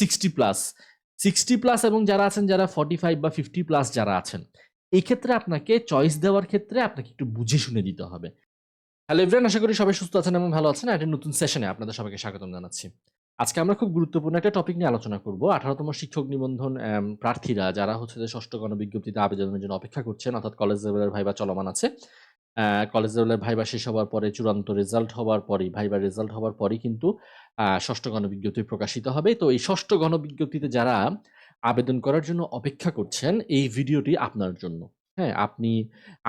Sixty plus sixty plus এবং যারা আছেন, যারা ফর্টি ফাইভ বা ফিফটি প্লাস যারা আছেন এই ক্ষেত্রে আপনাকে চয়েস দেওয়ার ক্ষেত্রে আপনাকে একটু বুঝে শুনে দিতে হবে। হ্যালো এভরিয়ান আশা করি সবাই সুস্থ আছেন এবং ভালো আছেন। একটা নতুন সেশনে আপনাদের সবাইকে স্বাগতম জানাচ্ছি। আজকে আমরা খুব গুরুত্বপূর্ণ একটা টপিক নিয়ে আলোচনা করব। আঠারোতম শিক্ষক নিবন্ধন প্রার্থীরা, যারা হচ্ছে যে ষষ্ঠ গণবিজ্ঞপ্তিতে আবেদনের জন্য অপেক্ষা করছেন, অর্থাৎ কলেজ লেভেলের ভাইবা চলমান আছে কলেজ লেভেলের ভাইবা শেষ হওয়ার পরে, চূড়ান্ত রেজাল্ট হওয়ার পরেই ভাইবার রেজাল্ট হওয়ার পরেই কিন্তু ষষ্ঠ গণবিজ্ঞপ্তি প্রকাশিত হবে। তো এই ষষ্ঠ গণবিজ্ঞপ্তিতে যারা আবেদন করার জন্য অপেক্ষা করছেন, এই ভিডিওটি আপনার জন্য। হ্যাঁ আপনি,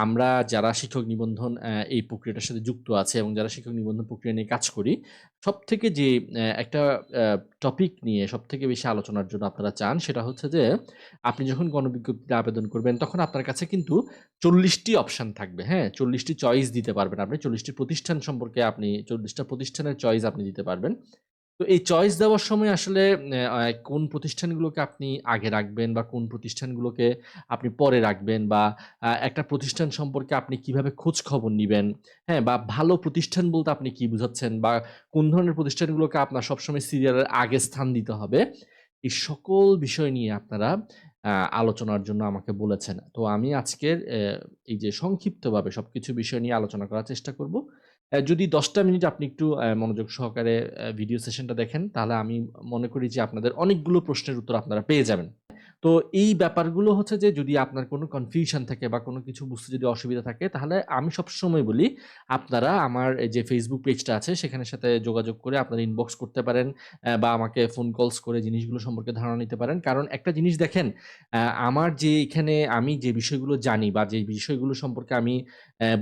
আমরা যারা শিক্ষক নিবন্ধন এই প্রক্রিয়াটার সাথে যুক্ত আছে এবং যারা শিক্ষক নিবন্ধন প্রক্রিয়া নিয়ে কাজ করি সব থেকে যে একটা টপিক নিয়ে সব থেকে বেশি আলোচনার জন্য আপনারা চান সেটা হচ্ছে যে, আপনি যখন গণবিজ্ঞপ্তিতে আবেদন করবেন, তখন আপনার কাছে কিন্তু চল্লিশটি অপশন থাকবে। হ্যাঁ চল্লিশটি চয়েস দিতে পারবেন আপনি, চল্লিশটি প্রতিষ্ঠান সম্পর্কে আপনি, চল্লিশটা প্রতিষ্ঠানের চয়েস আপনি দিতে পারবেন। তো এই চয়েস দেওয়ার সময় আসলে কোন প্রতিষ্ঠানগুলোকে আপনি আগে রাখবেন বা কোন প্রতিষ্ঠানগুলোকে আপনি পরে রাখবেন বা একটা প্রতিষ্ঠান সম্পর্কে আপনি কীভাবে খোঁজ খবর নেবেন হ্যাঁ বা ভালো প্রতিষ্ঠান বলতে আপনি কি বুঝাচ্ছেন বা কোন ধরনের প্রতিষ্ঠানগুলোকে আপনার সবসময় সিরিয়ালের আগে স্থান দিতে হবে, এই সকল বিষয় নিয়ে আপনারা আলোচনার জন্য আমাকে বলেছেন। তো আমি আজকের এই যে সংক্ষিপ্তভাবে সব কিছু বিষয় নিয়ে আলোচনা করার চেষ্টা করব। যদি দশটা মিনিট আপনি একটু মনোযোগ সহকারে ভিডিও সেশনটা দেখেন, তাহলে আমি মনে করি যে আপনাদের অনেকগুলো প্রশ্নের উত্তর আপনারা পেয়ে যাবেন। তো এই ব্যাপারগুলো হচ্ছে যে, যদি আপনার কোনো কনফিউশন থাকে বা কোনো কিছু বুঝতে যদি অসুবিধা থাকে, তাহলে আমি সবসময় বলি, আপনারা আমার যে ফেসবুক পেজটা আছে সেখানের সাথে যোগাযোগ করে আপনারা ইনবক্স করতে পারেন বা আমাকে ফোন কলস করে জিনিসগুলো সম্পর্কে ধারণা নিতে পারেন। কারণ একটা জিনিস দেখেন আমার যে এখানে আমি যে বিষয়গুলো জানি বা যে বিষয়গুলো সম্পর্কে আমি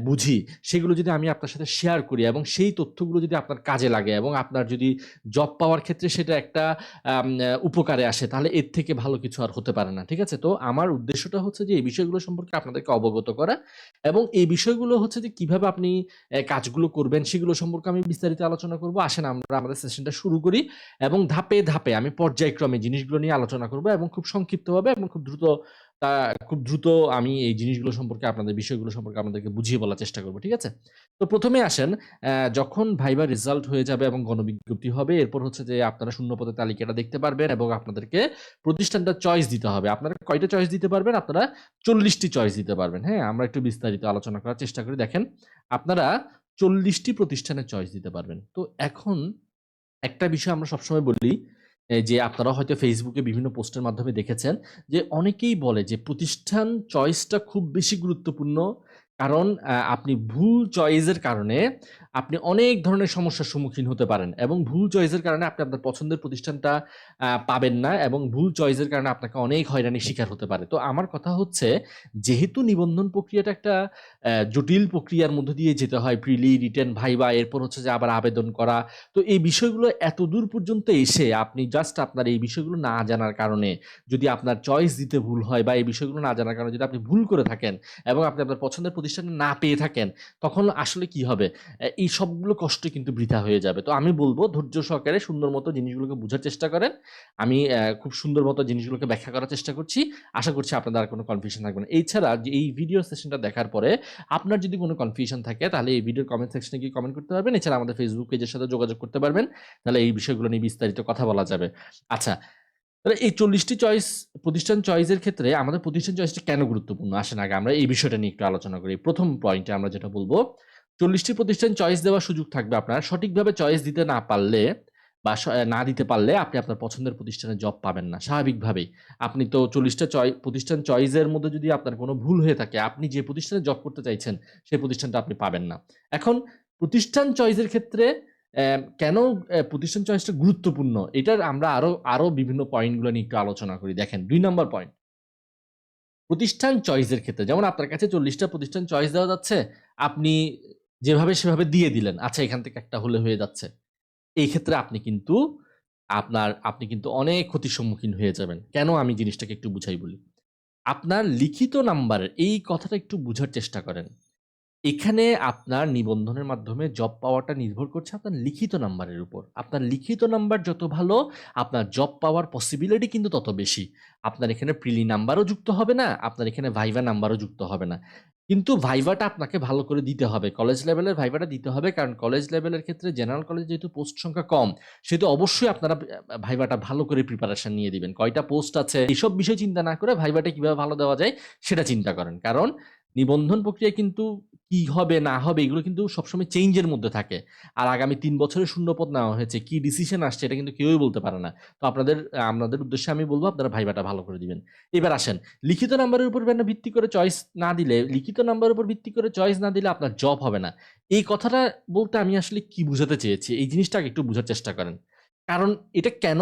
বুঝি, সেগুলো যদি আমি আপনার সাথে শেয়ার করি এবং সেই তথ্যগুলো যদি আপনার কাজে লাগে এবং আপনার যদি জব পাওয়ার ক্ষেত্রে সেটা একটা উপকারে আসে, তাহলে এর থেকে ভালো কিছু আর হতে পারে না, ঠিক আছে? তো আমার উদ্দেশ্যটা হচ্ছে যে, এই বিষয়গুলো সম্পর্কে আপনাদেরকে অবগত করা এবং এই বিষয়গুলো হচ্ছে যে, কীভাবে আপনি কাজগুলো করবেন সেগুলো সম্পর্কে আমি বিস্তারিত আলোচনা করব। আসেন, আমরা আমাদের সেশনটা শুরু করি এবং ধাপে ধাপে আমি পর্যায়ক্রমে জিনিসগুলো নিয়ে আলোচনা করব এবং খুব সংক্ষিপ্তভাবে এবং খুব দ্রুত তা খুব দ্রুত আমি এই জিনিসগুলো সম্পর্কে, আপনাদের বিষয়গুলো সম্পর্কে আপনাদেরকে বুঝিয়ে বলার চেষ্টা করব, ঠিক আছে? তো প্রথমে আসেন যখন ভাইবার রেজাল্ট হয়ে যাবে এবং গণবিজ্ঞপ্তি হবে, এরপর হচ্ছে যে আপনারা শূন্যপদের তালিকাটা দেখতে পারবেন এবং আপনাদেরকে প্রতিষ্ঠানটা চয়েস দিতে হবে। আপনারা কয়টা চয়েস দিতে পারবেন? আপনারা চল্লিশটি চয়েস দিতে পারবেন। হ্যাঁ আমরা একটু বিস্তারিত আলোচনা করার চেষ্টা করি। দেখেন, আপনারা চল্লিশটি প্রতিষ্ঠানের চয়েস দিতে পারবেন। তো এখন একটা বিষয় আমরা সবসময় বলি যে আপনারা হয়তো ফেসবুকে বিভিন্ন পোস্টের মাধ্যমে দেখেছেন যে অনেকেই বলে যে প্রতিষ্ঠান চয়েসটা খুব বেশি গুরুত্বপূর্ণ কারণ আপনি ভুল চয়েসের কারণে আপনি অনেক ধরনের সমস্যার সম্মুখীন হতে পারেন এবং ভুল চয়েসের কারণে আপনি আপনার পছন্দের প্রতিষ্ঠানটা পাবেন না এবং ভুল চয়েসের কারণে আপনাকে অনেক হয়রানির শিকার হতে পারে। তো আমার কথা হচ্ছে, যেহেতু নিবন্ধন প্রক্রিয়াটা একটা জটিল প্রক্রিয়ার মধ্যে দিয়ে যেতে হয় প্রিলি রিটার্ন ভাইবা এরপর হচ্ছে যে আবার আবেদন করা, তো এই বিষয়গুলো এত দূর পর্যন্ত এসে আপনি জাস্ট আপনার এই বিষয়গুলো না জানার কারণে যদি আপনার চয়েস দিতে ভুল হয় বা এই বিষয়গুলো না জানার কারণে যদি আপনি ভুল করে থাকেন এবং আপনি আপনার পছন্দের প্রতিষ্ঠানে না পেয়ে থাকেন, তখন আসলে কি হবে? এই সবগুলো কষ্ট কিন্তু বৃথা হয়ে যাবে। তো আমি বলব, ধৈর্য সহকারে সুন্দর মতো জিনিসগুলোকে বোঝার চেষ্টা করেন। আমি খুব সুন্দর মতো জিনিসগুলোকে ব্যাখ্যা করার চেষ্টা করছি। আশা করছি আপনাদের আর কোনো কনফিউশন থাকবে না। এছাড়া যে এই ভিডিও সেশনটা দেখার পরে আপনার যদি কোনো কনফিউশন থাকে, তাহলে এই ভিডিওর কমেন্ট সেকশনে গিয়ে কমেন্ট করতে পারবেন। এছাড়া আমাদের ফেসবুক পেজের সাথে যোগাযোগ করতে পারবেন। তাহলে এই বিষয়গুলো নিয়ে বিস্তারিত কথা বলা যাবে। আচ্ছা তাহলে এই চল্লিশটি চয়েস প্রতিষ্ঠান চয়েসের ক্ষেত্রে আমাদের প্রতিষ্ঠান চয়েসটা কেন গুরুত্বপূর্ণ? আসেন আগে আমরা এই বিষয়টা নিয়ে একটু আলোচনা করি। প্রথম পয়েন্টে আমরা যেটা বলব, চল্লিশটি প্রতিষ্ঠান চয়েস দেওয়ার সুযোগ থাকবে আপনার। সঠিকভাবে চয়েস দিতে না পারলে বা না দিতে পারলে আপনি আপনার পছন্দের প্রতিষ্ঠানে জব পাবেন না, স্বাভাবিকভাবেই। আপনি তো চল্লিশটা চয় প্রতিষ্ঠান চয়েসের মধ্যে যদি আপনার কোনো ভুল হয়ে থাকে, আপনি যে প্রতিষ্ঠানে জব করতে চাইছেন সেই প্রতিষ্ঠানটা আপনি পাবেন না। এখন প্রতিষ্ঠান চয়েসের ক্ষেত্রে কেন প্রতিষ্ঠান চয়েসটা গুরুত্বপূর্ণ? এটার আমরা আরও আরও বিভিন্ন পয়েন্টগুলো নিয়ে একটু আলোচনা করি। দেখেন, দুই নম্বর পয়েন্ট প্রতিষ্ঠান চয়েসের ক্ষেত্রে, যেমন আপনার কাছে চল্লিশটা প্রতিষ্ঠান চয়েস দেওয়া যাচ্ছে, আপনি যেভাবে সেভাবে দিয়ে দিলেন আচ্ছা এখান থেকে একটা হলে হয়ে যাচ্ছে। এই ক্ষেত্রে আপনি কিন্তু, আপনার, আপনি কিন্তু অনেক ক্ষতির সম্মুখীন হয়ে যাবেন। কেন? আমি জিনিসটাকে একটু বুঝাই বলি। আপনার লিখিত নাম্বারের এই কথাটা একটু বুঝার চেষ্টা করেন। এখানে আপনার নিবন্ধনের মাধ্যমে জব পাওয়াটা নির্ভর করছে আপনার লিখিত নাম্বারের উপর। আপনার লিখিত নাম্বার যত ভালো, আপনার জব পাওয়ার পসিবিলিটি কিন্তু তত বেশি। আপনার এখানে প্রিলি নাম্বারও যুক্ত হবে না, আপনার এখানে ভাইভা নাম্বারও যুক্ত হবে না। কিন্তু ভাইভাটা আপনাকে ভালো করে দিতে হবে। কলেজ লেভেলের ভাইভাটা দিতে হবে কারণ কলেজ লেভেলের ক্ষেত্রে জেনারেল কলেজে যেহেতু পোস্ট সংখ্যা কম, সেহেতু অবশ্যই আপনারা ভাইভাটা ভালো করে প্রিপারেশন নিয়ে দিবেন। কয়টা পোস্ট আছে এসব বিষয় চিন্তা না করে ভাইভাটা কীভাবে ভালো দেওয়া যায় সেটা চিন্তা করেন। কারণ নিবন্ধন প্রক্রিয়ায় কিন্তু কি হবে না হবে এগুলো কিন্তু সবসময় চেঞ্জ এর মধ্যে থাকে। আর আগামী ৩ বছরের শূন্যপদ নেওয়া হয়েছে। কি ডিসিশন আসছে এটা কিন্তু কেউই বলতে পারে না। তো আপনাদের আপনাদের উদ্দেশ্যে আমি বলব আপনারা ভাইভাটা ভালো করে দিবেন। এবার আসেন, লিখিত নাম্বারের উপর ভিত্তি করে চয়েস না দিলে লিখিত নাম্বারের উপর ভিত্তি করে চয়েস না দিলে আপনার জব হবে না। এই কথাটা বলতে আমি আসলে কি বুঝাতে চেয়েছি? এই জিনিসটাকে একটু বোঝার চেষ্টা করেন। কারণ এটা কেন?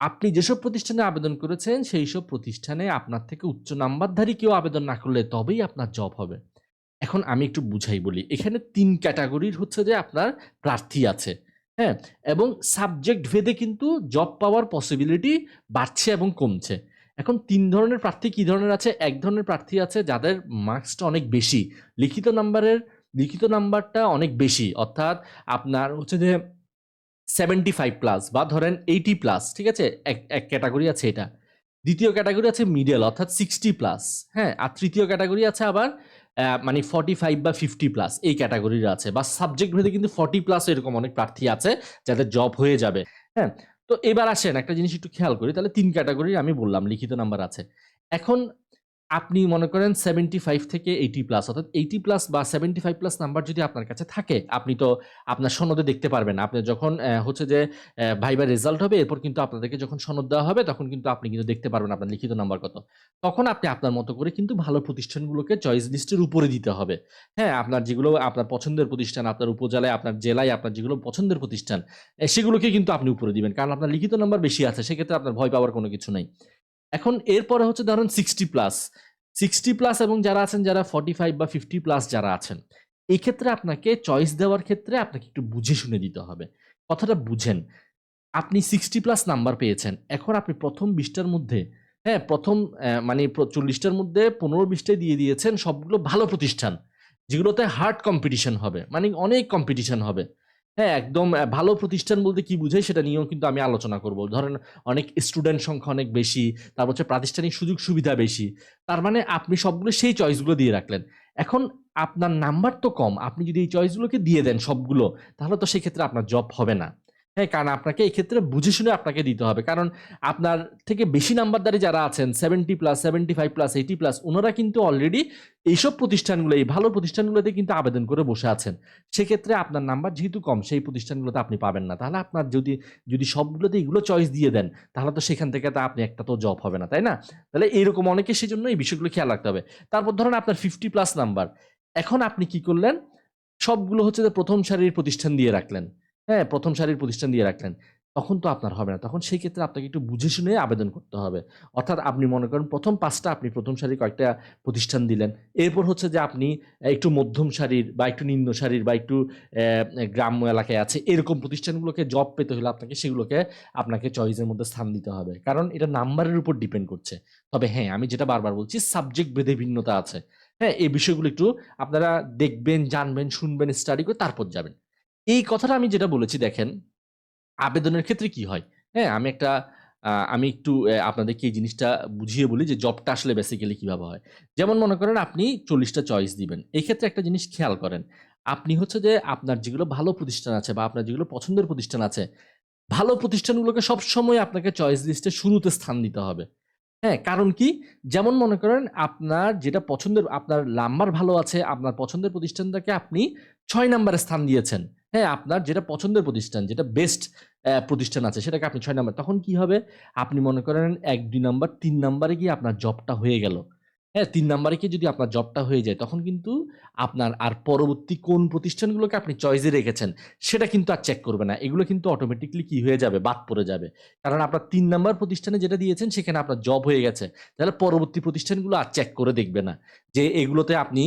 আপনি যেসব প্রতিষ্ঠানে আবেদন করেছেন সেই সব প্রতিষ্ঠানে আপনার থেকে উচ্চ নাম্বারধারী কেউ আবেদন না করলে তবেই আপনার জব হবে। এখন আমি একটু বুঝাই বলি। এখানে তিন ক্যাটাগরির হচ্ছে যে আপনার প্রার্থী আছে। হ্যাঁ? এবং সাবজেক্ট ভেদে কিন্তু জব পাওয়ার পসিবিলিটি বাড়ছে এবং কমছে। এখন তিন ধরনের প্রার্থী কী ধরনের আছে? এক ধরনের প্রার্থী আছে যাদের মার্কসটা অনেক বেশি। লিখিত নাম্বারের লিখিত নাম্বারটা অনেক বেশি। অর্থাৎ আপনার হচ্ছে যে 75 প্লাস বা ধরেন 80 প্লাস, ঠিক আছে? এক এক ক্যাটাগরি আছে এটা। দ্বিতীয় ক্যাটাগরি আছে মিডল অর্থাৎ 60 প্লাস, হ্যাঁ? আর তৃতীয় ক্যাটাগরি আছে আবার মানে 45 বা 50 প্লাস এই ক্যাটাগরির আছে বা সাবজেক্ট ভেদে কিন্তু 40 প্লাস এরকম অনেক প্রার্থী আছে যাদের জব হয়ে যাবে। হ্যাঁ? তো এবার আসেন, একটা জিনিস একটু খেয়াল করি। তাহলে তিন ক্যাটাগরি আমি বললাম, লিখিত নাম্বার আছে। এখন আপনি মনে করেন 75 থেকে 80 প্লাস অর্থাৎ 80 প্লাস বা 75 প্লাস নাম্বার যদি আপনার কাছে থাকে, আপনি তো আপনার সনদে দেখতে পারবেন। আপনি যখন হচ্ছে যে ভাইবার রেজাল্ট হবে এরপর কিন্তু আপনাদেরকে যখন সনদ দেওয়া হবে তখন কিন্তু আপনি কিন্তু দেখতে পারবেন আপনার লিখিত নাম্বার কত। তখন আপনি আপনার মতো করে কিন্তু ভালো প্রতিষ্ঠানগুলোকে চয়েস লিস্টের উপরে দিতে হবে। হ্যাঁ? আপনার যেগুলো আপনার পছন্দের প্রতিষ্ঠান, আপনার উপজেলায়, আপনার জেলায় আপনার যেগুলো পছন্দের প্রতিষ্ঠান, সেগুলোকে কিন্তু আপনি উপরে দিবেন। কারণ আপনার লিখিত নাম্বার বেশি আছে। সেক্ষেত্রে আপনার ভয় পাওয়ার কোনো কিছু নাই। এখন এরপরে হচ্ছে ধরেন 60 প্লাস। 60 প্লাস এবং যারা আছেন যারা 45 বা 50 প্লাস যারা আছেন, এই ক্ষেত্রে আপনাকে চয়েস দেওয়ার ক্ষেত্রে আপনাকে একটু বুঝে শুনে দিতে হবে। কথাটা বুঝেন। আপনি 60 প্লাস নাম্বার পেয়েছেন। এখন আপনি প্রথম বিশটার মধ্যে, হ্যাঁ? প্রথম মানে চল্লিশটার মধ্যে ১৫-২০ টাই দিয়ে দিয়েছেন সবগুলো ভালো প্রতিষ্ঠান। যেগুলোতে হার্ড কম্পিটিশন হবে। মানে অনেক কম্পিটিশন হবে। হ্যাঁ? একদম ভালো প্রতিষ্ঠান বলতে কি বুঝাই সেটা নিয়েও কিন্তু আমি আলোচনা করব। ধরেন অনেক স্টুডেন্ট সংখ্যা অনেক বেশি, তারপর হচ্ছে প্রাতিষ্ঠানিক সুযোগ সুবিধা বেশি। তার মানে আপনি সবগুলো সেই চয়েসগুলো দিয়ে রাখলেন। এখন আপনার নাম্বার তো কম। আপনি যদি এই চয়েসগুলোকে দিয়ে দেন সবগুলো, তাহলে তো সেক্ষেত্রে আপনার জব হবে না। হ্যাঁ? কারণ আপনাকে এই ক্ষেত্রে বুঝে শুনে আপনাকে দিতে হবে। কারণ আপনার থেকে বেশি নাম্বারধারী যারা আছেন 70 প্লাস, 75 প্লাস, 80 প্লাস ওনারা কিন্তু অলরেডি এইসব প্রতিষ্ঠানগুলো এই ভালো প্রতিষ্ঠানগুলোতে কিন্তু আবেদন করে বসে আছেন। সেক্ষেত্রে আপনার নাম্বার যেহেতু কম সেই প্রতিষ্ঠানগুলোতে আপনি পাবেন না। তাহলে আপনার যদি যদি সবগুলোতে এগুলো চয়েস দিয়ে দেন, তাহলে তো সেখান থেকে তো আপনি একটা তো জব হবে না, তাই না? তাহলে এইরকম অনেকে সেজন্য এই বিষয়গুলো খেয়াল রাখতে হবে। তারপর ধরেন আপনার 50 প্লাস নাম্বার। এখন আপনি কি করলেন? সবগুলো হচ্ছে যে ১ম সারির প্রতিষ্ঠান দিয়ে রাখলেন। হ্যাঁ? প্রথম সারির প্রতিষ্ঠান দিয়ে রাখলেন। তখন তো আপনার হবে না। তখন সেই ক্ষেত্রে আপনাকে একটু বুঝে শুনে আবেদন করতে হবে। অর্থাৎ আপনি মনে করেন প্রথম পাঁচটা আপনি প্রথম সারির কয়েকটা প্রতিষ্ঠান দিলেন। এরপর হচ্ছে যে আপনি একটু মধ্যম সারির বা একটু নিম্ন সারির বা একটু অ্যা গ্রাম্য এলাকায় আছে এরকম প্রতিষ্ঠানগুলোকে জব পেতে হলে আপনাকে সেগুলোকে আপনাকে চয়েসের মধ্যে স্থান দিতে হবে। কারণ এটা নাম্বারের উপর ডিপেন্ড করছে। তবে হ্যাঁ, আমি যেটা বারবার বলছি সাবজেক্ট ভেদে ভিন্নতা আছে। হ্যাঁ? এই বিষয়গুলো একটু আপনারা দেখবেন, জানবেন, শুনবেন, স্টাডি করে তারপর যাবেন। এই কথাটা আমি যেটা বলেছি দেখেন, আবেদনের ক্ষেত্রে কি হয়? হ্যাঁ? আমি একটা আমি একটু আপনাদেরকে এই জিনিসটা বুঝিয়ে বলি যে জবটা আসলে বেসিক্যালি কীভাবে হয়। যেমন মনে করেন আপনি চল্লিশটা চয়েস দিবেন। এই ক্ষেত্রে একটা জিনিস খেয়াল করেন। আপনি হচ্ছে যে আপনার যেগুলো ভালো প্রতিষ্ঠান আছে বা আপনার যেগুলো পছন্দের প্রতিষ্ঠান আছে, ভালো প্রতিষ্ঠানগুলোকে সবসময় আপনাকে চয়েস লিস্টের শুরুতে স্থান দিতে হবে। হ্যাঁ? কারণ কি? যেমন মনে করেন আপনার যেটা পছন্দের আপনার নাম্বার ভালো আছে, আপনার পছন্দের প্রতিষ্ঠানটাকে আপনি ছয় নাম্বারে স্থান দিয়েছেন। হ্যাঁ? আপনার যেটা পছন্দের প্রতিষ্ঠান, যেটা বেস্ট প্রতিষ্ঠান আছে সেটাকে আপনি ছয় নাম্বার। তখন কি হবে? আপনি মনে করেন ১, ২ নাম্বার, তিন নাম্বারে গিয়ে আপনার জবটা হয়ে গেল। হ্যাঁ? তিন নাম্বারে গিয়ে যদি আপনার জবটা হয়ে যায় তখন কিন্তু আপনার আর পরবর্তী কোন প্রতিষ্ঠানগুলোকে আপনি চয়েসে রেখেছেন সেটা কিন্তু আর চেক করবে না। এগুলো কিন্তু অটোমেটিকলি কি হয়ে যাবে? বাদ পড়ে যাবে। কারণ আপনার তিন নাম্বার প্রতিষ্ঠানে যেটা দিয়েছেন সেখানে আপনার জব হয়ে গেছে। তাহলে পরবর্তী প্রতিষ্ঠানগুলো আর চেক করে দেখবে না। যে এগুলোতে আপনি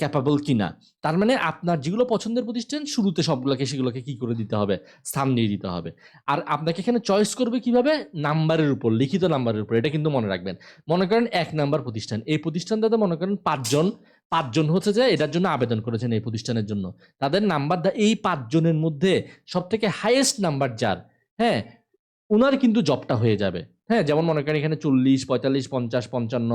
ক্যাপাবল কিনা। তার মানে আপনার যেগুলো পছন্দের প্রতিষ্ঠান শুরুতে সবগুলোকে সেগুলোকে কি করে দিতে হবে? স্থান দিয়ে দিতে হবে। আর আপনাকে এখানে চয়েস করবে কীভাবে? নাম্বারের উপর, লিখিত নাম্বারের উপর। এটা কিন্তু মনে রাখবেন। মনে করেন এক নাম্বার প্রতিষ্ঠান। এই প্রতিষ্ঠানটাতে মনে করেন পাঁচজন পাঁচজন হচ্ছে যে এটার জন্য আবেদন করেছেন এই প্রতিষ্ঠানের জন্য তাদের নাম্বার এই পাঁচজনের মধ্যে সব থেকে হাইয়েস্ট নাম্বার যার হ্যাঁ উনার কিন্তু জবটা হয়ে যাবে হ্যাঁ যেমন মনে করেন এখানে চল্লিশ, পঁয়তাল্লিশ, পঞ্চাশ, পঞ্চান্ন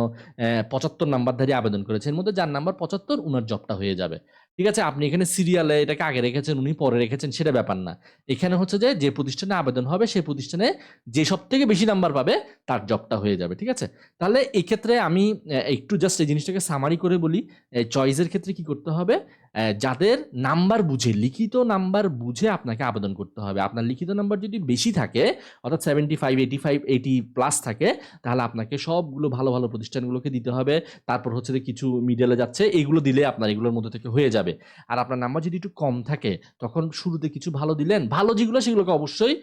পঁচাত্তর নাম্বারধারী আবেদন করেছে। এর মধ্যে যার নাম্বার পঁচাত্তর, উনার জবটা হয়ে যাবে। ঠিক আছে? আপনি এখানে সিরিয়ালে এটাকে আগে রেখেছেন, উনি পরে রেখেছেন, সেটা ব্যাপার না। এখানে হচ্ছে যে যে প্রতিষ্ঠানে আবেদন হবে সেই প্রতিষ্ঠানে যে সব থেকে বেশি নাম্বার পাবে, তার জবটা হয়ে যাবে, ঠিক আছে? তাহলে এই ক্ষেত্রে আমি একটু জাস্ট এই জিনিসটাকে সামারি করে বলি চয়েসের ক্ষেত্রে কি করতে হবে? যাদের নাম্বার বুঝে, লিখিত নাম্বার বুঝে আপনাকে আবেদন করতে হবে। আপনার লিখিত নাম্বার যদি বেশি থাকে, অর্থাৎ seventy five eighty five eighty plus থাকে, তাহলে আপনাকে সবগুলো ভালো ভালো প্রতিষ্ঠানগুলোকে দিতে হবে। তারপর হচ্ছে কিছু মিডলে যাচ্ছে, এগুলো দিলে আপনার এগুলোর মধ্যে থেকে হয়ে যাবে। আর আপনার নাম্বার যদি একটু কম থাকে, তখন শুরুতে কিছু ভালো দিলেন, ভালো যেগুলো সেগুলোকে অবশ্যই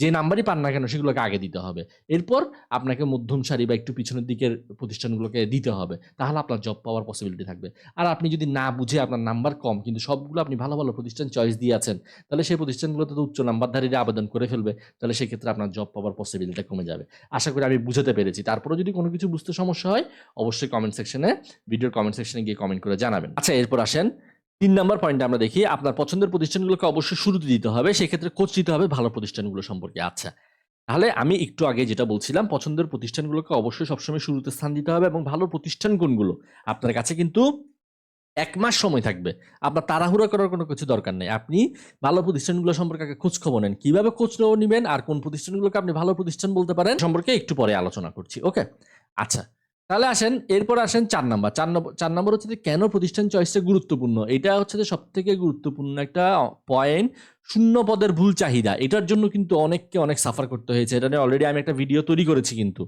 যে নাম্বারই পান না কেন, সেগুলোকে আগে দিতে হবে। এরপর আপনাকে মধ্যম সারি বা একটু পিছনের দিকের প্রতিষ্ঠানগুলোকে দিতে হবে। তাহলে আপনার জব পাওয়ার পসিবিলিটি থাকবে। আর আপনি যদি না বুঝে আপনার নাম্বার কম, কিন্তু সবগুলো আপনি ভালো ভালো প্রতিষ্ঠান চয়েস দিয়ে আছেন, তাহলে সেই প্রতিষ্ঠানগুলোতে তো উচ্চ নাম্বারধারীরা আবেদন করে ফেলবে, তাহলে সেক্ষেত্রে আপনার জব পাওয়ার পসিবিলিটি কমে যাবে। আশা করি আমি বুঝাতে পেরেছি। তারপরে যদি কোনো কিছু বুঝতে সমস্যা হয়, অবশ্যই কমেন্ট সেকশনে ভিডিওর কমেন্ট সেকশনে গিয়ে কমেন্ট করে জানাবেন। আচ্ছা এরপর আসেন তিন নম্বর পয়েন্টে আমরা দেখি, আপনার পছন্দের প্রতিষ্ঠানগুলোকে অবশ্যই শুরুতে দিতে হবে, সেক্ষেত্রে কোচ দিতে হবে ভালো প্রতিষ্ঠানগুলো সম্পর্কে। আচ্ছা তাহলে আমি একটু আগে যেটা বলছিলাম, পছন্দের প্রতিষ্ঠানগুলোকে অবশ্যই সবসময় শুরুতে স্থান দিতে হবে এবং ভালো প্রতিষ্ঠান কোনগুলো? আপনার কাছে কিন্তু এক মাস সময় থাকবে। আপনার তাড়াহুড়া করার কোনো কিছু দরকার নেই। আপনি ভালো প্রতিষ্ঠানগুলো সম্পর্কে আগে খোঁজ খবর নেন। কীভাবে খোঁজ নেবেন আর কোন প্রতিষ্ঠানগুলোকে আপনি ভালো প্রতিষ্ঠান বলতে পারেন সম্পর্কে একটু পরে আলোচনা করছি ওকে আচ্ছা তাহলে আসেন, এরপর আসেন চার নাম্বার। চার নম্বর চার নম্বর হচ্ছে যে কেন প্রতিষ্ঠান চয়েসটা গুরুত্বপূর্ণ? এটা হচ্ছে যে সব থেকে গুরুত্বপূর্ণ একটা পয়েন্ট শূন্য পদের ভুল চাহিদা। এটার জন্য কিন্তু অনেককে অনেক সাফার করতে হয়েছে। এটা নিয়ে অলরেডি আমি একটা ভিডিও তৈরি করেছি কিন্তু।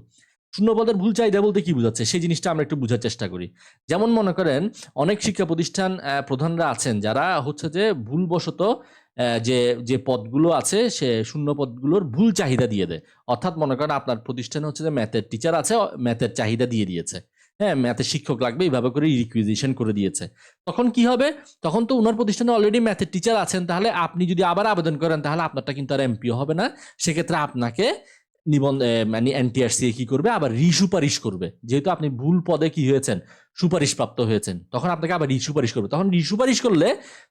শূন্য পদের ভুল চাহিদা বলতে কি বোঝাচ্ছে? সেই জিনিসটা আমরা একটু বোঝার চেষ্টা করি। যেমন মনে করেন, অনেক শিক্ষা প্রতিষ্ঠান প্রধানরা আছেন যারা হচ্ছে যে ভুলবশত যে যে পদগুলো আছে, সে শূন্য পদগুলোর ভুল চাহিদা দিয়ে দেয়। অর্থাৎ মনে করেন আপনার প্রতিষ্ঠানে হচ্ছে যে ম্যাথের টিচার আছে ম্যাথের চাহিদা দিয়ে দিয়েছে। হ্যাঁ ম্যাথের শিক্ষক লাগবে, এইভাবে করে রিকুইজিশন করে দিয়েছে। তখন কি হবে? তখন তো ওনার প্রতিষ্ঠানে অলরেডি ম্যাথের টিচার আছেন, তাহলে আপনি যদি আবার আবেদন করেন, তাহলে আপনারটা কিন্তু আর এমপিও হবে না। সেক্ষেত্রে আপনাকে নিবন্ধ মানে এনটিআরসি কি করবে? আবার রিসুপারিশ করবে। যেহেতু আপনি ভুল পদে কি হয়েছেন সুপারিশ প্রাপ্ত হয়েছেন। তখন আপনাকে আবার রিসুপারিশ করবে। তখন রিসুপারিশ করলে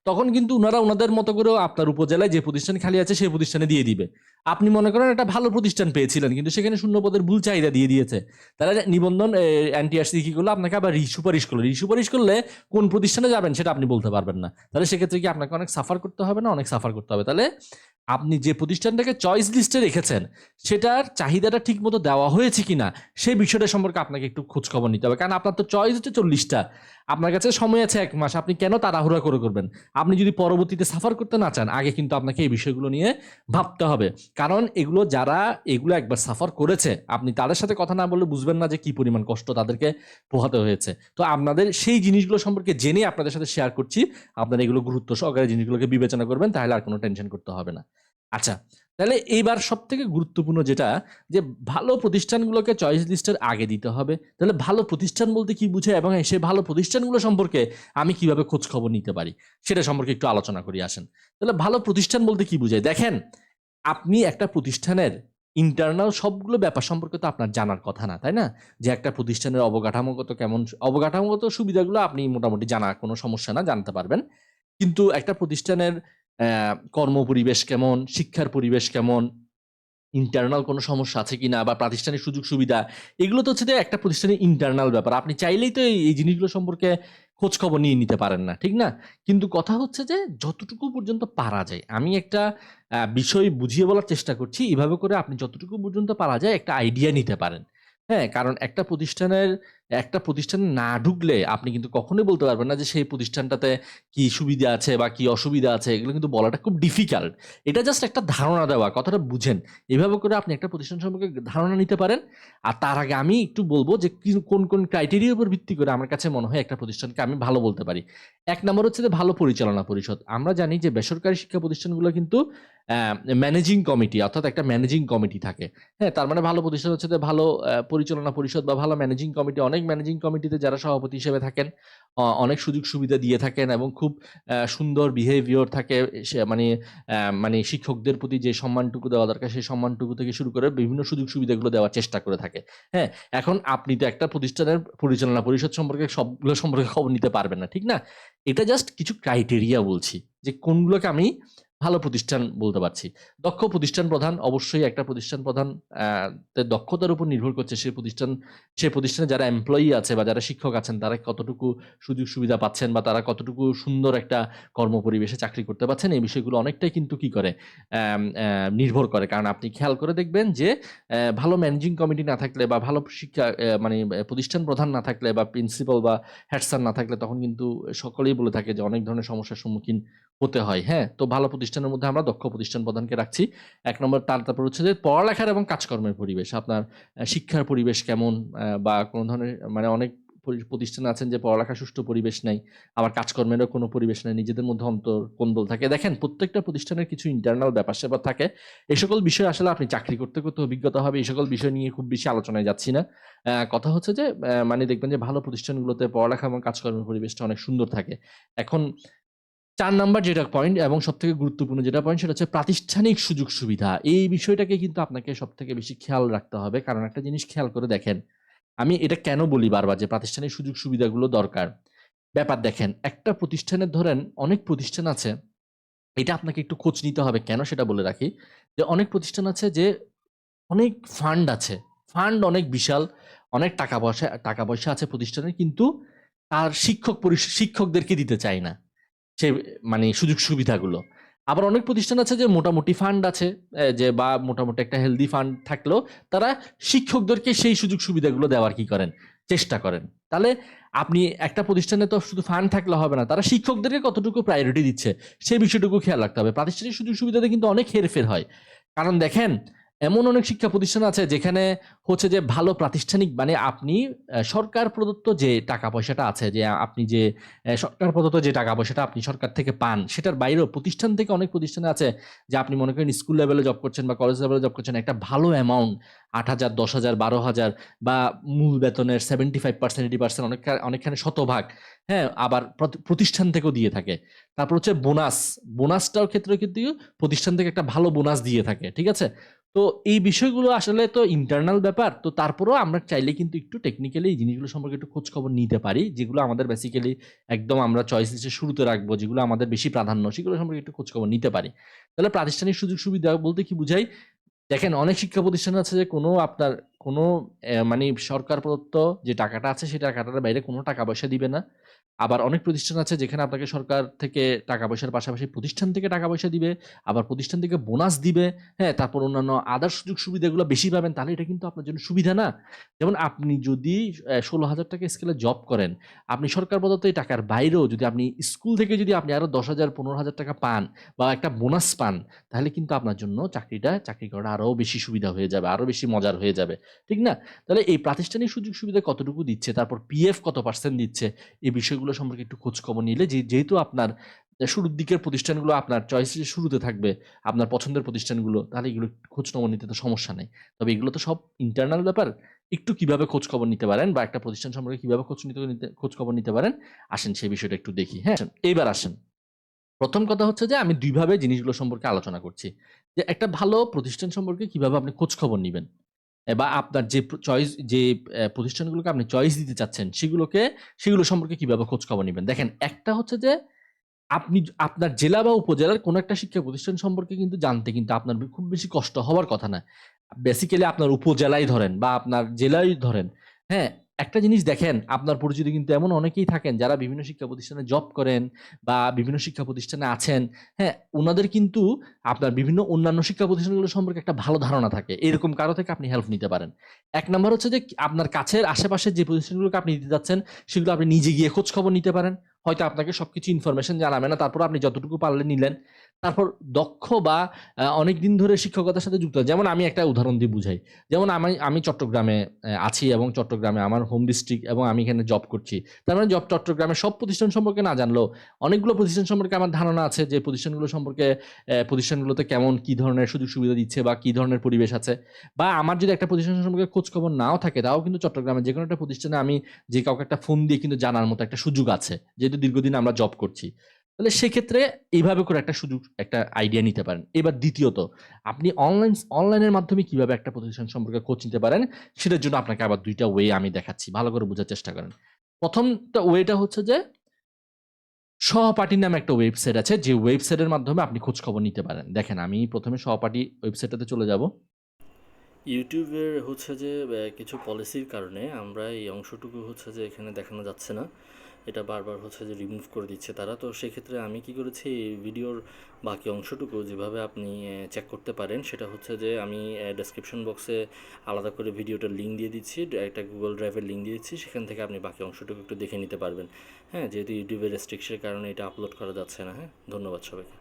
তখন কিন্তু ওনারা ওনাদের মতো করেও আপনার উপজেলায় যে প্রতিষ্ঠান খালি আছে সেই প্রতিষ্ঠানে দিয়ে দিবে। আপনি মনে করেন একটা ভালো প্রতিষ্ঠান পেয়েছিলেন, কিন্তু সেখানে শূন্য পদের ভুল চাহিদা দিয়ে দিয়েছে। তাহলে নিবন্ধন এনটিআরসি কি করল? আপনাকে আবার রিসুপারিশ করল। রিসুপারিশ করলে কোন প্রতিষ্ঠানে যাবেন সেটা আপনি বলতে পারবেন না। তাহলে সেক্ষেত্রে কি আপনাকে অনেক সাফার করতে হবে না? অনেক সাফার করতে হবে। তাহলে আপনি যে প্রতিষ্ঠানটাকে চয়েস লিস্টে রেখেছেন, সেটার চাহিদাটা ঠিক মতো দেওয়া হয়েছে কিনা সেই বিষয়টা সম্পর্কে আপনাকে একটু খোঁজখবর নিতে হবে। কারণ আপনার তো চয়েস হচ্ছে চল্লিশটা। আপনার কাছে সময় আছে এক মাস, আপনি কেন তাড়াহুড়া করে করবেন? আপনি যদি পরবর্তীতে সাফার করতে না চান, আগে কিন্তু আপনাকে এই বিষয়গুলো নিয়ে ভাবতে হবে। কারণ এগুলো যারা, এগুলো একবার সাফার করেছে, আপনি তাদের সাথে কথা না বললে বুঝবেন না যে কি পরিমাণ কষ্ট তাদেরকে পোহাতে হয়েছে। তো আপনাদের সেই জিনিসগুলো সম্পর্কে জেনে আপনাদের সাথে শেয়ার করছি। আপনারা এগুলো গুরুত্ব সহকারে জিনিসগুলোকে বিবেচনা করবেন, তাহলে আর কোনো টেনশন করতে হবে না। আচ্ছা তাহলে এইবার সব থেকে গুরুত্বপূর্ণ যেটা, যে ভালো প্রতিষ্ঠানগুলোকে চয়েস লিস্টের আগে দিতে হবে। তাহলে ভালো প্রতিষ্ঠান বলতে কি বুঝে এবং সেই ভালো প্রতিষ্ঠানগুলো সম্পর্কে আমি কীভাবে খোঁজ খবর নিতে পারি, সেটা সম্পর্কে একটু আলোচনা করি, আসেন। তাহলে ভালো প্রতিষ্ঠান বলতে কি বুঝায়? দেখেন, আপনি একটা প্রতিষ্ঠানের ইন্টারনাল সবগুলো ব্যাপার সম্পর্কে তো আপনার জানার কথা না, তাই না? যে একটা প্রতিষ্ঠানের অবকাঠামোগত কেমন, অবকাঠামোগত সুবিধাগুলো আপনি মোটামুটি জানা কোনো সমস্যা না, জানতে পারবেন। কিন্তু একটা প্রতিষ্ঠানের আহ, কর্মপরিবেশ কেমন শিক্ষার পরিবেশ কেমন ইন্টারনাল কোনো সমস্যা আছে কিনা বা প্রাতিষ্ঠানিক সুযোগ সুবিধা এগুলো তো হচ্ছে যে একটা প্রতিষ্ঠানের ইন্টারনাল ব্যাপার। আপনি চাইলেই তো এই- এই জিনিসগুলো সম্পর্কে খোঁজ খবর নিয়ে নিতে পারেন না ঠিক না? কিন্তু কথা হচ্ছে যে যতটুকু পর্যন্ত পারা যায় আমি একটা বিষয় বুঝিয়ে বলার চেষ্টা করছি এভাবে করে আপনি যতটুকু পর্যন্ত পারা যায় একটা আইডিয়া নিতে পারেন। হ্যাঁ কারণ একটা প্রতিষ্ঠানের একটা প্রতিষ্ঠানে না ঢুকলে আপনি কিন্তু কখনোই বলতে পারবেন না যে সেই প্রতিষ্ঠানটাতে কি সুবিধা আছে বা কি অসুবিধা আছে। এগুলো কিন্তু বলাটা খুব ডিফিকাল্ট এটা জাস্ট একটা ধারণা দেওয়া, কথাটা বুঝেন। এভাবে করে আপনি একটা প্রতিষ্ঠান সম্পর্কে ধারণা নিতে পারেন। আর তার আগে আমি একটু বলব যে কোন কোন ক্রাইটেরিয়ার উপর ভিত্তি করে আমার কাছে মনে হয় একটা প্রতিষ্ঠানকে আমি ভালো বলতে পারি। এক নম্বর হচ্ছে যে ভালো পরিচালনা পরিষদ। আমরা জানি যে বেসরকারি শিক্ষা প্রতিষ্ঠানগুলো কিন্তু ম্যানেজিং কমিটি অর্থাৎ একটা ম্যানেজিং কমিটি থাকে। হ্যাঁ তার মানে ভালো প্রতিষ্ঠান হচ্ছে যে ভালো পরিচালনা পরিষদ বা ভালো ম্যানেজিং কমিটি অনেক অনেক ম্যানেজিং কমিটিতে যারা সভাপতি হিসেবে থাকেন অনেক সুযোগ সুবিধা দিয়ে থাকেন এবং খুব সুন্দর বিহেভিয়ার থাকে মানে মানে শিক্ষকদের প্রতি যে সম্মানটুকু দেওয়া দরকার, সেই সম্মানটুকু থেকে শুরু করে বিভিন্ন সুযোগ সুবিধাগুলো দেওয়ার চেষ্টা করে থাকে। হ্যাঁ? এখন আপনি তো একটা প্রতিষ্ঠানের পরিচালনা পরিষদ সম্পর্কে সবগুলো সম্পর্কে খবর নিতে পারবেন না। ঠিক না? এটা জাস্ট কিছু ক্রাইটেরিয়া বলছি। যে কোনগুলোকে আমি ভালো প্রতিষ্ঠান বলতে পারছি। দক্ষ প্রতিষ্ঠান প্রধান, অবশ্যই একটা প্রতিষ্ঠান প্রধান দক্ষতার উপর নির্ভর করছে সে প্রতিষ্ঠান, সে প্রতিষ্ঠানে যারা এমপ্লয়ি আছে বা যারা শিক্ষক আছেন, তারা কতটুকু সুযোগ সুবিধা পাচ্ছেন বা তারা কতটুকু সুন্দর একটা কর্মপরিবেশে চাকরি করতে পারছেন এই বিষয়গুলো অনেকটাই কিন্তু কি করে নির্ভর করে। কারণ আপনি খেয়াল করে দেখবেন যে ভালো ম্যানেজিং কমিটি না থাকলে বা ভালো শিক্ষা মানে প্রতিষ্ঠান প্রধান না থাকলে বা প্রিন্সিপাল বা হেড স্যার না থাকলে তখন কিন্তু সকলেই বলে থাকে যে অনেক ধরনের সমস্যার সম্মুখীন হতে হয়। হ্যাঁ? তো ভালো প্রতিষ্ঠানের মধ্যে আমরা দক্ষ প্রতিষ্ঠান প্রধানকে রাখছি। এক নম্বর তার তারপর হচ্ছে যে পড়ালেখার এবং কাজকর্মের পরিবেশ। আপনার শিক্ষার পরিবেশ কেমন বা কোনো ধরনের মানে অনেক পরি প্রতিষ্ঠানে আছেন যে পড়ালেখা সুষ্ঠু পরিবেশ নাই। আবার কাজকর্মেরও কোনো পরিবেশ নাই। নিজেদের মধ্যে অন্তর কোন্দল থাকে। দেখেন প্রত্যেকটা প্রতিষ্ঠানের কিছু ইন্টারনাল ব্যাপার-স্যাপার থাকে। এই সকল বিষয়ে আসলে আপনি চাকরি করতে, করতে অভিজ্ঞতা হবে। এই সকল বিষয় নিয়ে খুব বেশি আলোচনায় যাচ্ছি না। কথা হচ্ছে যে মানে দেখবেন যে ভালো প্রতিষ্ঠানগুলোতে পড়ালেখা এবং কাজকর্মের পরিবেশটা অনেক সুন্দর থাকে। এখন ৪ নাম্বার যেটা পয়েন্ট এবং সবথেকে গুরুত্বপূর্ণ যেটা পয়েন্ট সেটা হচ্ছে প্রাতিষ্ঠানিক সুযোগ সুবিধা। এই বিষয়টাকে কিন্তু আপনাকে সবথেকে বেশি খেয়াল রাখতে হবে। কারণ একটা জিনিস খেয়াল করে দেখেন। আমি এটা কেন বলি বারবার যে প্রাতিষ্ঠানিক সুযোগ সুবিধাগুলো দরকার। ব্যাপার দেখেন, একটা প্রতিষ্ঠানের ধরেন অনেক প্রতিষ্ঠান আছে। এটা আপনাকে একটু খোঁজ নিতে হবে। কেন সেটা বলে রাখি। যে অনেক প্রতিষ্ঠান আছে যে অনেক ফান্ড আছে। ফান্ড অনেক বিশাল। অনেক টাকা পয়সা টাকা পয়সা আছে প্রতিষ্ঠানের কিন্তু তার শিক্ষক শিক্ষকদেরকে দিতে চায় না। সে মানে সুযোগ সুবিধাগুলো। আবার অনেক প্রতিষ্ঠান আছে যে মোটামুটি ফান্ড আছে যে বা মোটামুটি একটা হেলদি ফান্ড থাকলেও তারা শিক্ষকদেরকে সেই সুযোগ সুবিধাগুলো দেওয়ার কি করেন? চেষ্টা করেন। তাহলে আপনি একটা প্রতিষ্ঠানে তো শুধু ফান্ড থাকলে হবে না। তারা শিক্ষকদেরকে কতটুকু প্রায়োরিটি দিচ্ছে সেই বিষয়টুকু খেয়াল রাখতে হবে। প্রাতিষ্ঠানিক সুযোগ সুবিধাতে কিন্তু অনেক হেরফের হয়। কারণ দেখেন এমন অনেক শিক্ষা প্রতিষ্ঠান আছে যেখানে হচ্ছে যে ভালো প্রাতিষ্ঠানিক মানে আপনি সরকার প্রদত্ত যে টাকা পয়সাটা আছে যে আপনি যে সরকার প্রদত্ত যে টাকা পয়সাটা আপনি সরকার থেকে পান সেটার বাইরেও প্রতিষ্ঠান থেকে অনেক প্রতিষ্ঠানে আছে যে আপনি মনে করেন স্কুল লেভেলে জব করছেন বা কলেজ লেভেলে জব করছেন একটা ভালো অ্যামাউন্ট আট হাজার দশ হাজার বারো হাজার বা মূল বেতনের 75% 80% অনেকখা অনেকখানে শতভাগ, হ্যাঁ? আবার প্রতিষ্ঠান থেকেও দিয়ে থাকে। তারপর হচ্ছে বোনাস। বোনাসটার ক্ষেত্রেও কিন্তু প্রতিষ্ঠান থেকে একটা ভালো বোনাস দিয়ে থাকে। ঠিক আছে? তো এই বিষয়গুলো আসলে তো ইন্টারনাল ব্যাপার। তো তারপরেও আমরা চাইলে কিন্তু একটু টেকনিক্যালি এই জিনিসগুলো সম্পর্কে একটু খোঁজখবর নিতে পারি। যেগুলো আমাদের বেসিক্যালি একদম আমরা চয়েস লিস্টের শুরুতে রাখব। যেগুলো আমাদের বেশি প্রাধান্য, সেগুলো সম্পর্কে একটু খোঁজখবর নিতে পারি। তাহলে প্রাতিষ্ঠানিক সুযোগ সুবিধা বলতে কি বুঝাই? দেখেন, অনেক শিক্ষা প্রতিষ্ঠান আছে যে কোনো আপনার কোনো মানে সরকার প্রদত্ত যে টাকাটা আছে, সেই টাকাটার বাইরে কোনো টাকা পয়সা দিবে না। আবার অনেক প্রতিষ্ঠান আছে যেখানে আপনাকে সরকার থেকে টাকা পয়সার পাশাপাশি প্রতিষ্ঠান থেকে টাকা পয়সা দিবে। আবার প্রতিষ্ঠান থেকে বোনাস দিবে। হ্যাঁ? তারপর অন্যান্য আদার সুযোগ সুবিধাগুলো বেশি পাবেন তাহলে এটা কিন্তু আপনার জন্য সুবিধা না? যেমন আপনি যদি ষোলো হাজার টাকা স্কেলে জব করেন, আপনি সরকার প্রদত্ত এই টাকার বাইরেও যদি আপনি স্কুল থেকে যদি আপনি আরও দশ হাজার পনেরো হাজার টাকা পান বা একটা বোনাস পান তাহলে কিন্তু আপনার জন্য চাকরিটা চাকরি করাটা আরও বেশি সুবিধা হয়ে যাবে। আরও বেশি মজার হয়ে যাবে। ঠিক না? তাহলে এই প্রাতিষ্ঠানিক সুযোগ সুবিধা কতটুকু দিচ্ছে, তারপর পিএফ কত পার্সেন্ট দিচ্ছে এই বিষয়গুলো সম্পর্কে একটু খোঁজখবর নিলে যে যেহেতু আপনার শুরুর দিকের প্রতিষ্ঠানগুলো আপনার চয়েস শুরুতে থাকবে, আপনার পছন্দের প্রতিষ্ঠানগুলো তাহলে এগুলো খোঁজখবর নিতে তো সমস্যা নেই তবে এগুলো তো সব ইন্টারনাল ব্যাপার। একটু কীভাবে খোঁজখবর নিতে পারেন বা একটা প্রতিষ্ঠান সম্পর্কে কীভাবে খোঁজ নিতে নিতে খোঁজখবর নিতে পারেন আসেন সেই বিষয়টা একটু দেখি। হ্যাঁ? এইবার আসেন। প্রথম কথা হচ্ছে যে আমি দুইভাবে জিনিসগুলো সম্পর্কে আলোচনা করছি। যে একটা ভালো প্রতিষ্ঠান সম্পর্কে কীভাবে আপনি খোঁজখবর নিবেন। বা আপনার যে চয়েস যে প্রতিষ্ঠানগুলোকে আপনি চয়েস দিতে চাচ্ছেন সেগুলোকে সেগুলো সম্পর্কে কীভাবে খোঁজখবর নেবেন দেখেন একটা হচ্ছে যে আপনি আপনার জেলা বা উপজেলার কোনো একটা শিক্ষা প্রতিষ্ঠান সম্পর্কে কিন্তু জানতে কিন্তু আপনার খুব বেশি কষ্ট হওয়ার কথা না। বেসিক্যালি আপনার উপজেলাই ধরেন বা আপনার জেলাই ধরেন, হ্যাঁ? একটা জিনিস দেখেন আপনার পরিচিত কিন্তু এমন অনেকেই থাকেন যারা বিভিন্ন শিক্ষা প্রতিষ্ঠানে জব করেন বা বিভিন্ন শিক্ষা প্রতিষ্ঠানে আছেন, হ্যাঁ? ওনাদের কিন্তু আপনার বিভিন্ন অন্যান্য শিক্ষা প্রতিষ্ঠানগুলো সম্পর্কে একটা ভালো ধারণা থাকে। এরকম কারও থেকে আপনি হেল্প নিতে পারেন। এক নম্বর হচ্ছে যে আপনার কাছের আশেপাশের যে প্রতিষ্ঠানগুলোকে আপনি দিতে যাচ্ছেন সেগুলো আপনি নিজে গিয়ে খোঁজখবর নিতে পারেন। হয়তো আপনাকে সবকিছু ইনফরমেশন জানাবে না তারপর আপনি যতটুকু পারলে নিলেন তারপর দক্ষ বা অনেক দিন ধরে শিক্ষকতার সাথে যুক্ত। যেমন আমি একটা উদাহরণ দিয়ে বুঝাই। যেমন আমি আমি চট্টগ্রামে আছি এবং চট্টগ্রামে আমার হোম ডিস্ট্রিক্ট এবং আমি এখানে জব করছি। তার মানে জব চট্টগ্রামে সব প্রতিষ্ঠান সম্পর্কে না জানলেও অনেকগুলো প্রতিষ্ঠান সম্পর্কে আমার ধারণা আছে যে প্রতিষ্ঠানগুলো সম্পর্কে প্রতিষ্ঠানগুলোতে কেমন, কি ধরনের সুযোগ সুবিধা দিচ্ছে বা কি ধরনের পরিবেশ আছে। বা আমার যদি একটা প্রতিষ্ঠান সম্পর্কে খোঁজ খবর নাও থাকে, তাও কিন্তু চট্টগ্রামে যে কোনো একটা প্রতিষ্ঠানে আমি যে কাউকে একটা ফোন দিয়ে কিন্তু জানার মতো একটা সুযোগ আছে, যেহেতু দীর্ঘদিন আমরা জব করছি। তাহলে সেক্ষেত্রে এইভাবে করে একটা সুযোগ, একটা আইডিয়া নিতে পারেন। এবার দ্বিতীয়ত, আপনি অনলাইন অনলাইনের মাধ্যমে কীভাবে একটা প্রতিষ্ঠান সম্পর্কে খোঁজ নিতে পারেন, সেটার জন্য আপনাকে আবার দুইটা ওয়ে আমি দেখাচ্ছি। ভালো করে বোঝার চেষ্টা করেন। প্রথমটা ওয়েটা হচ্ছে যে, সহপাঠী নামে একটা ওয়েবসাইট আছে, যে ওয়েবসাইটের মাধ্যমে আপনি খোঁজ খবর নিতে পারেন। দেখেন, আমি প্রথমে সহপাঠী ওয়েবসাইটটাতে চলে যাব। ইউটিউবের হচ্ছে যে কিছু পলিসির কারণে আমরা এই অংশটুকু হচ্ছে যে, এখানে দেখানো যাচ্ছে না। এটা বারবার হচ্ছে যে রিমুভ করে দিচ্ছে তারা। তো সেক্ষেত্রে আমি কি করেছি ভিডিওর বাকি অংশটুকু যেভাবে আপনি চেক করতে পারেন, সেটা হচ্ছে যে আমি ডেসক্রিপশন বক্সে আলাদা করে ভিডিওটার লিঙ্ক দিয়ে দিচ্ছি, একটা গুগল ড্রাইভের লিঙ্ক দিয়ে দিচ্ছি, সেখান থেকে আপনি বাকি অংশটুকু একটু দেখে নিতে পারবেন। হ্যাঁ যেহেতু ইউটিউবের রেস্ট্রিকশনের কারণে এটা আপলোড করা যাচ্ছে না হ্যাঁ? ধন্যবাদ সবাইকে।